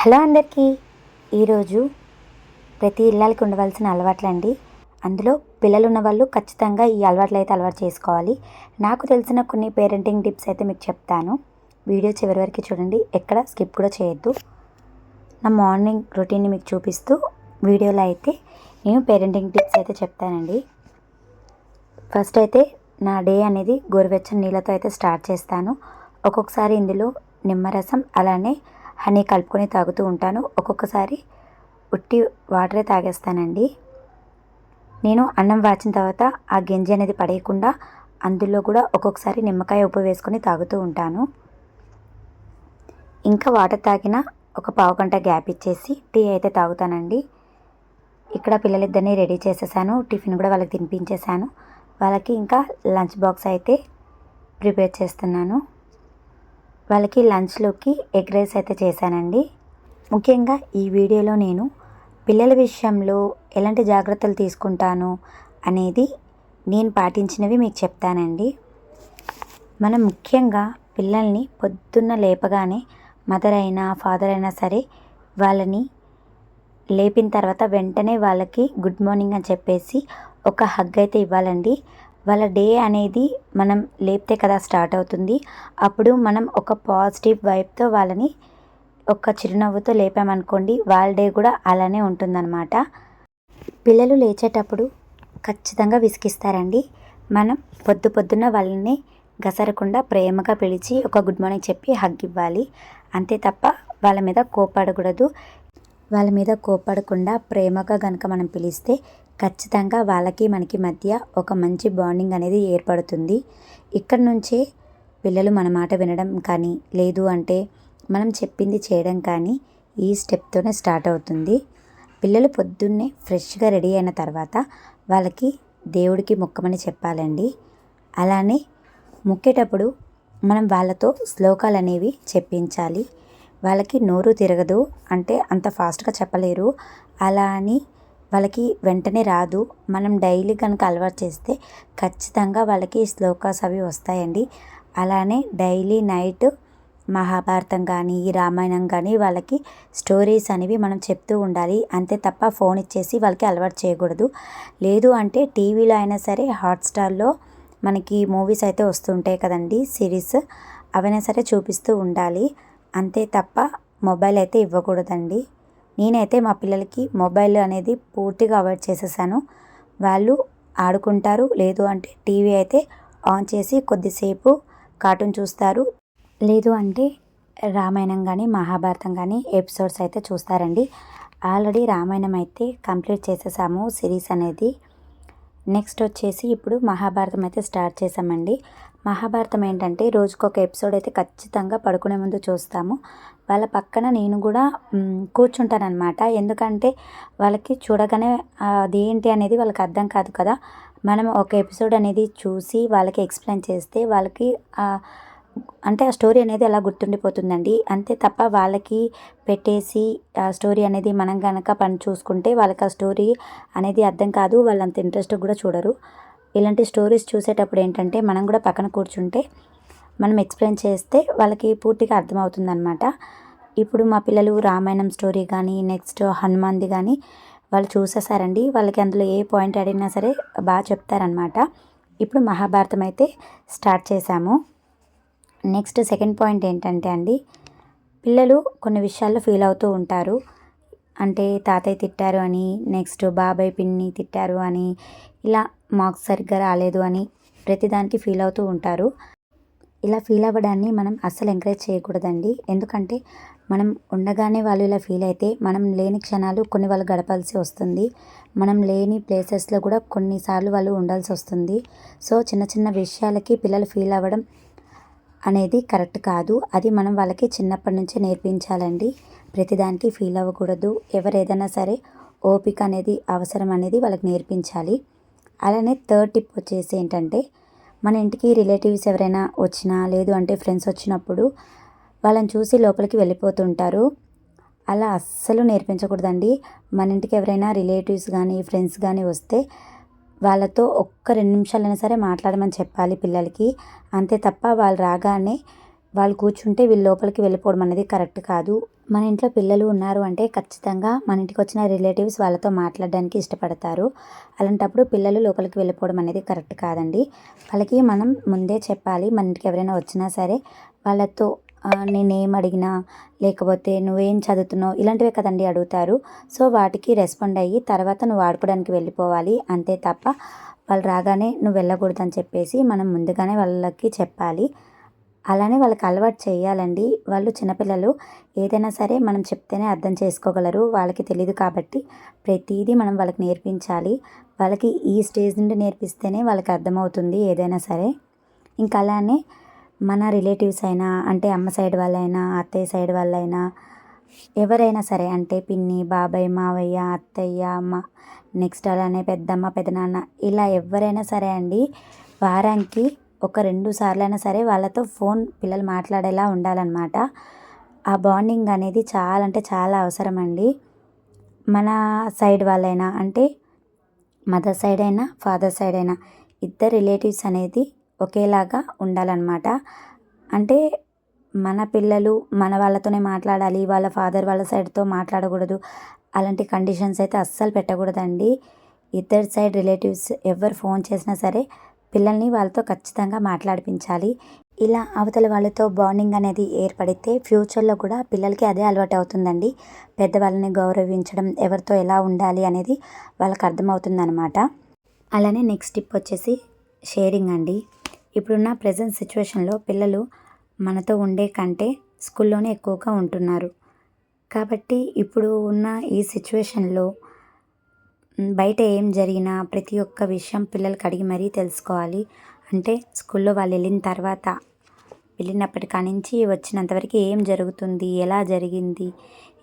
Hello అందరికీ. ఈరోజు ప్రతి ఇళ్ళకి ఉండవలసిన అలవాట్లు అండి అందులో పిల్లలు ఉన్న వాళ్ళు ఖచ్చితంగా ఈ అలవాట్లు అయితే అలవాటు చేసుకోవాలి. నాకు తెలిసిన కొన్ని పేరెంటింగ్ టిప్స్ అయితే మీకు చెప్తాను. వీడియో చివరి వరకు చూడండి. ఎక్కడ స్కిప్ కూడా చేయొద్దు. నా మార్నింగ్ రొటీన్ని మీకు చూపిస్తూ వీడియోలో అయితే నేను పేరెంటింగ్ టిప్స్ అయితే చెప్తానండి. ఫస్ట్ అయితే నా డే అనేది గోరువెచ్చని నీళ్ళతో అయితే స్టార్ట్ చేస్తాను. ఒక్కొక్కసారి ఇందులో నిమ్మరసం అలానే హనీ కలుపుకొని తాగుతూ ఉంటాను. ఒక్కొక్కసారి ఉట్టి వాటరే తాగేస్తానండి. నేను అన్నం వాచిన తర్వాత ఆ గింజ అనేది పడేయకుండా అందులో కూడా ఒక్కొక్కసారి నిమ్మకాయ ఉప్పు వేసుకొని తాగుతూ ఉంటాను. ఇంకా వాటర్ తాగిన ఒక పావు గంట గ్యాప్ ఇచ్చేసి టీ అయితే తాగుతానండి. ఇక్కడ పిల్లలిద్దరిని రెడీ చేసేసాను. టిఫిన్ కూడా వాళ్ళకి తినిపించేశాను. వాళ్ళకి ఇంకా లంచ్ బాక్స్ అయితే ప్రిపేర్ చేస్తున్నాను. వాళ్ళకి లంచ్లోకి ఎగ్ రైస్ అయితే చేశానండి. ముఖ్యంగా ఈ వీడియోలో నేను పిల్లల విషయంలో ఎలాంటి జాగ్రత్తలు తీసుకుంటాను అనేది నేను పాటించినవి మీకు చెప్తానండి. మనం ముఖ్యంగా పిల్లల్ని పొద్దున్న లేపగానే మదర్ అయినా ఫాదర్ అయినా సరే వాళ్ళని లేపిన తర్వాత వెంటనే వాళ్ళకి గుడ్ మార్నింగ్ అని చెప్పేసి ఒక హగ్ అయితే ఇవ్వాలండి. వాళ్ళ డే అనేది మనం లేపితే కదా స్టార్ట్ అవుతుంది. అప్పుడు మనం ఒక పాజిటివ్ వైబ్తో వాళ్ళని ఒక చిరునవ్వుతో లేపామనుకోండి వాళ్ళ డే కూడా అలానే ఉంటుందన్నమాట. పిల్లలు లేచేటప్పుడు ఖచ్చితంగా విసిగిస్తారండి. మనం పొద్దు పొద్దున్న వాళ్ళని గసరకుండా ప్రేమగా పిలిచి ఒక గుడ్ మార్నింగ్ చెప్పి హగ్ ఇవ్వాలి. అంతే తప్ప వాళ్ళ మీద కోపడకూడదు వాళ్ళ మీద కోపడకుండా ప్రేమగా కనుక మనం పిలిస్తే ఖచ్చితంగా వాళ్ళకి మనకి మధ్య ఒక మంచి బాండింగ్ అనేది ఏర్పడుతుంది. ఇక్కడ నుంచే పిల్లలు మన మాట వినడం కానీ లేదు అంటే మనం చెప్పింది చేయడం కానీ ఈ స్టెప్తోనే స్టార్ట్ అవుతుంది. పిల్లలు పొద్దున్నే ఫ్రెష్గా రెడీ అయిన తర్వాత వాళ్ళకి దేవుడికి మొక్కమని చెప్పాలండి. అలానే మొక్కేటప్పుడు మనం వాళ్ళతో శ్లోకాలు అనేవి చెప్పించాలి. వాళ్ళకి నోరు తిరగదు అంటే అంత ఫాస్ట్గా చెప్పలేరు. అలా అని వాళ్ళకి వెంటనే రాదు. మనం డైలీ కనుక అలవాటు చేస్తే ఖచ్చితంగా వాళ్ళకి శ్లోకాస్ అవి వస్తాయండి. అలానే డైలీ నైట్ మహాభారతం కానీ రామాయణం కానీ వాళ్ళకి స్టోరీస్ అనేవి మనం చెప్తూ ఉండాలి. అంతే తప్ప ఫోన్ ఇచ్చేసి వాళ్ళకి అలవాటు చేయకూడదు. లేదు అంటే టీవీలో అయినా సరే హాట్స్టార్లో మనకి మూవీస్ అయితే వస్తుంటాయి కదండి సిరీస్. అవైనా సరే చూపిస్తూ ఉండాలి. అంతే తప్ప మొబైల్ అయితే ఇవ్వకూడదండి. నేనైతే మా పిల్లలకి మొబైల్ అనేది పూర్తిగా అవాయిడ్ చేసేసాను. వాళ్ళు ఆడుకుంటారు లేదు అంటే టీవీ అయితే ఆన్ చేసి కొద్దిసేపు కార్టూన్ చూస్తారు. లేదు అంటే రామాయణం కానీ మహాభారతం కానీ ఎపిసోడ్స్ అయితే చూస్తారండి. ఆల్రెడీ రామాయణం అయితే కంప్లీట్ చేసేసాము సిరీస్ అనేది. నెక్స్ట్ వచ్చేసి ఇప్పుడు మహాభారతం అయితే స్టార్ట్ చేసామండి. మహాభారతం ఏంటంటే రోజుకొక ఎపిసోడ్ అయితే ఖచ్చితంగా పడుకునే ముందు చూస్తాము. వాళ్ళ పక్కన నేను కూడా కూర్చుంటానన్నమాట. ఎందుకంటే వాళ్ళకి చూడగానే అది ఏంటి అనేది వాళ్ళకి అర్థం కాదు కదా. మనం ఒక ఎపిసోడ్ అనేది చూసి వాళ్ళకి ఎక్స్ప్లెయిన్ చేస్తే వాళ్ళకి అంటే ఆ స్టోరీ అనేది అలా గుర్తుండిపోతుందండి. అంతే తప్ప వాళ్ళకి పెట్టేసి ఆ స్టోరీ అనేది మనం కనుక పని చూసుకుంటే వాళ్ళకి ఆ స్టోరీ అనేది అర్థం కాదు. వాళ్ళంత ఇంట్రెస్ట్ కూడా చూడరు. ఇలాంటి స్టోరీస్ చూసేటప్పుడు ఏంటంటే మనం కూడా పక్కన కూర్చుంటే మనం ఎక్స్ప్లెయిన్ చేస్తే వాళ్ళకి పూర్తిగా అర్థమవుతుందనమాట ఇప్పుడు మా పిల్లలు రామాయణం స్టోరీ కానీ నెక్స్ట్ హనుమాన్ది కానీ వాళ్ళు చూసేసారండి. వాళ్ళకి అందులో ఏ పాయింట్ అడిగినా సరే బాగా చెప్తారనమాట ఇప్పుడు మహాభారతం అయితే స్టార్ట్ చేశాము. నెక్స్ట్ సెకండ్ పాయింట్ ఏంటంటే అండి పిల్లలు కొన్ని విషయాల్లో ఫీల్ అవుతూ ఉంటారు. అంటే తాతయ్య తిట్టారు అని నెక్స్ట్ బాబాయ్ పిన్ని తిట్టారు అని ఇలా మార్క్స్ సరిగ్గా రాలేదు అని ప్రతిదానికి ఫీల్ అవుతూ ఉంటారు. ఇలా ఫీల్ అవ్వడాన్ని మనం అస్సలు ఎంకరేజ్ చేయకూడదండి. ఎందుకంటే మనం ఉండగానే వాళ్ళు ఇలా ఫీల్ అయితే మనం లేని క్షణాలు కొన్ని వాళ్ళు గడపాల్సి వస్తుంది. మనం లేని ప్లేసెస్లో కూడా కొన్నిసార్లు వాళ్ళు ఉండాల్సి వస్తుంది. సో చిన్న చిన్న విషయాలకి పిల్లలు ఫీల్ అవ్వడం అనేది కరెక్ట్ కాదు. అది మనం వాళ్ళకి చిన్నప్పటి నుంచే నేర్పించాలండి. ప్రతిదానికి ఫీల్ అవ్వకూడదు. ఎవరేదైనా సరే ఓపిక అనేది అవసరం అనేది వాళ్ళకి నేర్పించాలి. అలానే థర్డ్ టిప్ వచ్చేసి ఏంటంటే మన ఇంటికి రిలేటివ్స్ ఎవరైనా వచ్చినా లేదు అంటే ఫ్రెండ్స్ వచ్చినప్పుడు వాళ్ళని చూసి లోపలికి వెళ్ళిపోతుంటారు. అలా అస్సలు నేర్పించకూడదండి. మన ఇంటికి ఎవరైనా రిలేటివ్స్ కానీ ఫ్రెండ్స్ కానీ వస్తే వాళ్ళతో ఒక్క రెండు నిమిషాలైనా సరే మాట్లాడమని చెప్పాలి పిల్లలకి. అంతే తప్ప వాళ్ళు రాగానే వాళ్ళు కూర్చుంటే వీళ్ళు లోపలికి వెళ్ళిపోవడం అనేది కరెక్ట్ కాదు. మన ఇంట్లో పిల్లలు ఉన్నారు అంటే ఖచ్చితంగా మన ఇంటికి వచ్చిన రిలేటివ్స్ వాళ్ళతో మాట్లాడడానికి ఇష్టపడతారు. అలాంటప్పుడు పిల్లలు లోపలికి వెళ్ళిపోవడం అనేది కరెక్ట్ కాదండి. వాళ్ళకి మనం ముందే చెప్పాలి మన ఇంటికి ఎవరైనా వచ్చినా సరే వాళ్ళతో నేనేం అడిగినా లేకపోతే నువ్వేం చదువుతున్నావు? ఇలాంటివే కదండి అడుగుతారు. సో వాటికి రెస్పాండ్ అయ్యి తర్వాత నువ్వు ఆడుకోవడానికి వెళ్ళిపోవాలి. అంతే తప్ప వాళ్ళు రాగానే నువ్వు వెళ్ళకూడదని చెప్పేసి మనం ముందుగానే వాళ్ళకి చెప్పాలి. అలానే వాళ్ళకి అలవాటు చేయాలండి. వాళ్ళు చిన్నపిల్లలు ఏదైనా సరే మనం చెప్తేనే అర్థం చేసుకోగలరు. వాళ్ళకి తెలియదు కాబట్టి ప్రతిదీ మనం వాళ్ళకి నేర్పించాలి. వాళ్ళకి ఈ స్టేజ్ నుండి నేర్పిస్తేనే వాళ్ళకి అర్థమవుతుంది ఏదైనా సరే. ఇంకా అలానే మన రిలేటివ్స్ అయినా అంటే అమ్మ సైడ్ వాళ్ళైనా అత్తయ్య సైడ్ వాళ్ళైనా ఎవరైనా సరే అంటే పిన్ని బాబాయ్ మావయ్య అత్తయ్య అమ్మ నెక్స్ట్ అలానే పెద్దమ్మ పెదనాన్న ఇలా ఎవరైనా సరే అండి వారానికి ఒక రెండు సార్లైనా సరే వాళ్ళతో ఫోన్ పిల్లలు మాట్లాడేలా ఉండాలన్నమాట. ఆ బాండింగ్ అనేది చాలా అంటే చాలా అవసరం అండి మన సైడ్ వాళ్ళైనా అంటే మదర్ సైడ్ అయినా ఫాదర్ సైడ్ అయినా ఇద్దరు రిలేటివ్స్ అనేది ఒకేలాగా ఉండాలన్నమాట. అంటే మన పిల్లలు మన వాళ్ళతోనే మాట్లాడాలి వాళ్ళ ఫాదర్ వాళ్ళ సైడ్తో మాట్లాడకూడదు అలాంటి కండిషన్స్ అయితే అస్సలు పెట్టకూడదండి. ఇద్దరు సైడ్ రిలేటివ్స్ ఎవరు ఫోన్ చేసినా సరే పిల్లల్ని వాళ్ళతో ఖచ్చితంగా మాట్లాడిపించాలి. ఇలా అవతల వాళ్ళతో బాండింగ్ అనేది ఏర్పడితే ఫ్యూచర్లో కూడా పిల్లలకి అదే అలవాటు అవుతుందండి పెద్దవాళ్ళని గౌరవించడం ఎవరితో ఎలా ఉండాలి అనేది వాళ్ళకి అర్థమవుతుందన్నమాట. అలానే నెక్స్ట్ టిప్ వచ్చేసి షేరింగ్ అండి. ఇప్పుడున్న ప్రజెంట్ సిచ్యువేషన్లో పిల్లలు మనతో ఉండే కంటే స్కూల్లోనే ఎక్కువగా ఉంటున్నారు. కాబట్టి ఇప్పుడు ఉన్న ఈ సిచ్యువేషన్లో బయట ఏం జరిగినా ప్రతి ఒక్క విషయం పిల్లలకి అడిగి మరీ తెలుసుకోవాలి. అంటే స్కూల్లో వాళ్ళు వెళ్ళిన తర్వాత వెళ్ళినప్పటి కానించి వచ్చినంతవరకు ఏం జరుగుతుంది ఎలా జరిగింది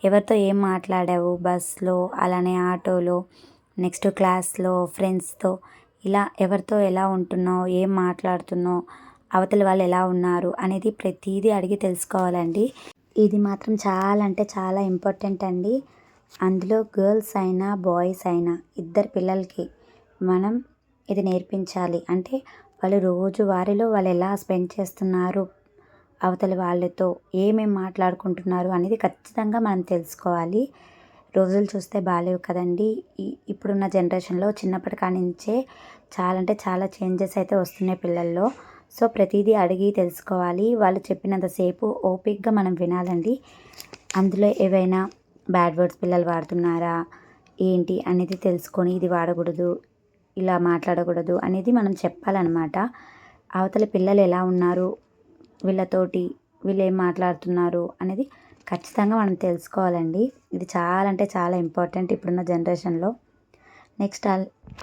ఎవరితో ఏం మాట్లాడావు బస్లో అలానే ఆటోలో నెక్స్ట్ క్లాస్లో ఫ్రెండ్స్తో ఇలా ఎవరితో ఎలా ఉంటున్నావు ఏం మాట్లాడుతున్నావు అవతల వాళ్ళు ఎలా ఉన్నారు అనేది ప్రతిదీ అడిగి తెలుసుకోవాలండి. ఇది మాత్రం చాలా అంటే చాలా ఇంపార్టెంట్ అండి. అందులో గర్ల్స్ అయినా బాయ్స్ అయినా ఇద్దరు పిల్లలకి మనం ఇది నేర్పించాలి. అంటే వాళ్ళు రోజు వారిలో వాళ్ళు ఎలా స్పెండ్ చేస్తున్నారు అవతల వాళ్ళతో ఏమేమి మాట్లాడుకుంటున్నారు అనేది ఖచ్చితంగా మనం తెలుసుకోవాలి. రోజులు చూస్తే బాగాలేవు కదండి. ఇప్పుడున్న జనరేషన్లో చిన్నప్పటి కానించే చాలా అంటే చాలా చేంజెస్ అయితే వస్తున్నాయి పిల్లల్లో. సో ప్రతిదీ అడిగి తెలుసుకోవాలి. వాళ్ళు చెప్పినంతసేపు ఓపిక్గా మనం వినాలండి. అందులో ఏవైనా బ్యాడ్ వర్డ్స్ పిల్లలు వాడుతున్నారా? ఏంటి? అనేది తెలుసుకొని ఇది వాడకూడదు ఇలా మాట్లాడకూడదు అనేది మనం చెప్పాలన్నమాట. అవతల పిల్లలు ఎలా ఉన్నారు? వీళ్ళతోటి వీళ్ళు ఏం మాట్లాడుతున్నారు? అనేది ఖచ్చితంగా మనం తెలుసుకోవాలండి. ఇది చాలా అంటే చాలా ఇంపార్టెంట్ ఇప్పుడున్న జనరేషన్లో. నెక్స్ట్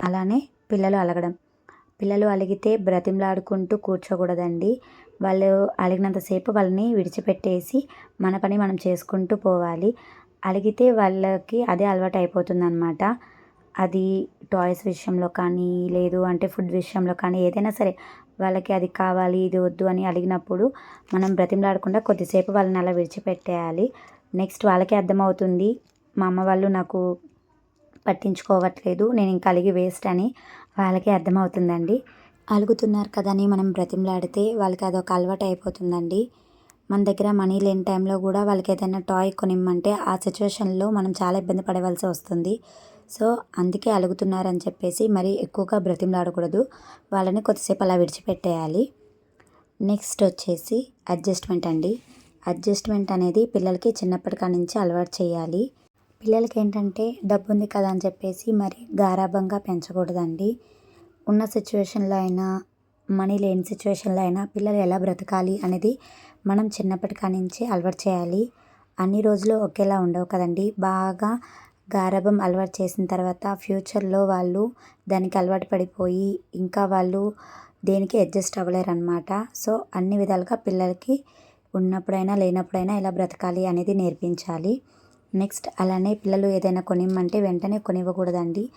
అలానే పిల్లలు అలగడం. పిల్లలు అలిగితే బ్రతిమలాడుకుంటూ కూర్చోకూడదండి. వాళ్ళు అలిగినంతసేపు వాళ్ళని విడిచిపెట్టేసి మన పని మనం చేసుకుంటూ పోవాలి. అలిగితే వాళ్ళకి అదే అలవాటు అయిపోతుంది అనమాట అది టాయ్స్ విషయంలో కానీ లేదు అంటే ఫుడ్ విషయంలో కానీ ఏదైనా సరే వాళ్ళకి అది కావాలి ఇది వద్దు అని అడిగినప్పుడు మనం బ్రతిమలాడకుండా కొద్దిసేపు వాళ్ళని అలా విడిచిపెట్టేయాలి. నెక్స్ట్ వాళ్ళకే అర్థమవుతుంది మా అమ్మ వాళ్ళు నాకు పట్టించుకోవట్లేదు నేను ఇంకా అలిగి వేస్ట్ అని వాళ్ళకే అర్థమవుతుందండి. అలుగుతున్నారు కదా అని మనం బ్రతిమలాడితే వాళ్ళకి అదొక అలవాటు అయిపోతుందండి మన దగ్గర మనీ లేని టైంలో కూడా వాళ్ళకి ఏదైనా టాయ్ కొనిమ్మంటే ఆ సిచ్యువేషన్లో మనం చాలా ఇబ్బంది పడవలసి వస్తుంది. సో అందుకే అలుగుతున్నారని చెప్పేసి మరీ ఎక్కువగా బ్రతిమలాడకూడదు. వాళ్ళని కొద్దిసేపు అలా విడిచిపెట్టేయాలి. నెక్స్ట్ వచ్చేసి అడ్జస్ట్మెంట్ అండి. అడ్జస్ట్మెంట్ అనేది పిల్లలకి చిన్నప్పటికా నుంచి అలవాటు చేయాలి. పిల్లలకి ఏంటంటే డబ్బు ఉంది కదా అని చెప్పేసి మరి గారాభంగా పెంచకూడదండి. ఉన్న సిచ్యువేషన్లో అయినా మనీ లేని సిచ్యువేషన్లో అయినా పిల్లలు ఎలా బ్రతకాలి అనేది మనం చిన్నప్పటి నుంచి అలవాటు చేయాలి. అన్ని రోజులు ఒకేలా ఉండవు కదండి. బాగా గారాబం అలవాటు చేసిన తర్వాత ఫ్యూచర్లో వాళ్ళు దానికి అలవాటు పడిపోయి ఇంకా వాళ్ళు దేనికి అడ్జస్ట్ అవ్వలేరు అనమాట సో అన్ని విధాలుగా పిల్లలకి ఉన్నప్పుడైనా లేనప్పుడైనా ఎలా బ్రతకాలి అనేది నేర్పించాలి. నెక్స్ట్ అలానే పిల్లలు ఏదైనా కొనిమ్మంటే వెంటనే కొనివ్వకూడదండి.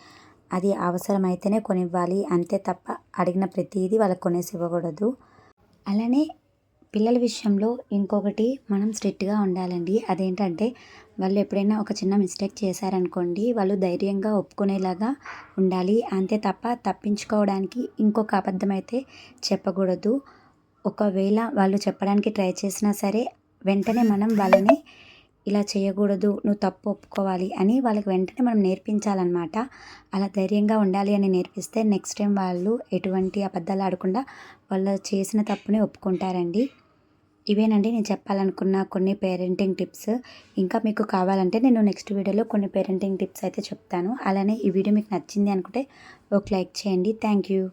అది అవసరమైతేనే కొనివ్వాలి. అంతే తప్ప అడిగిన ప్రతిదీ వాళ్ళకి కొనేసి ఇవ్వకూడదు. అలానే పిల్లల విషయంలో ఇంకొకటి మనం స్ట్రిక్ట్గా ఉండాలండి. అదేంటంటే వాళ్ళు ఎప్పుడైనా ఒక చిన్న మిస్టేక్ చేశారనుకోండి వాళ్ళు ధైర్యంగా ఒప్పుకునేలాగా ఉండాలి. అంతే తప్ప తప్పించుకోవడానికి ఇంకొక అబద్ధం అయితే చెప్పకూడదు. ఒకవేళ వాళ్ళు చెప్పడానికి ట్రై చేసినా సరే వెంటనే మనం వాళ్ళని ఇలా చేయకూడదు నువ్వు తప్పు ఒప్పుకోవాలి అని వాళ్ళకి వెంటనే మనం నేర్పించాలన్నమాట. అలా ధైర్యంగా ఉండాలి అని నేర్పిస్తే నెక్స్ట్ టైం వాళ్ళు ఎటువంటి అబద్ధాలు ఆడకుండా వాళ్ళు చేసిన తప్పుని ఒప్పుకుంటారండి. ఇవేనండి నేను చెప్పాలనుకున్న కొన్ని పేరెంటింగ్ టిప్స్ ఇంకా మీకు కావాలంటే నేను నెక్స్ట్ వీడియోలో కొన్ని పేరెంటింగ్ టిప్స్ అయితే చెప్తాను. అలానే ఈ వీడియో మీకు నచ్చింది అనుకుంటే ఒక లైక్ చేయండి. Thank you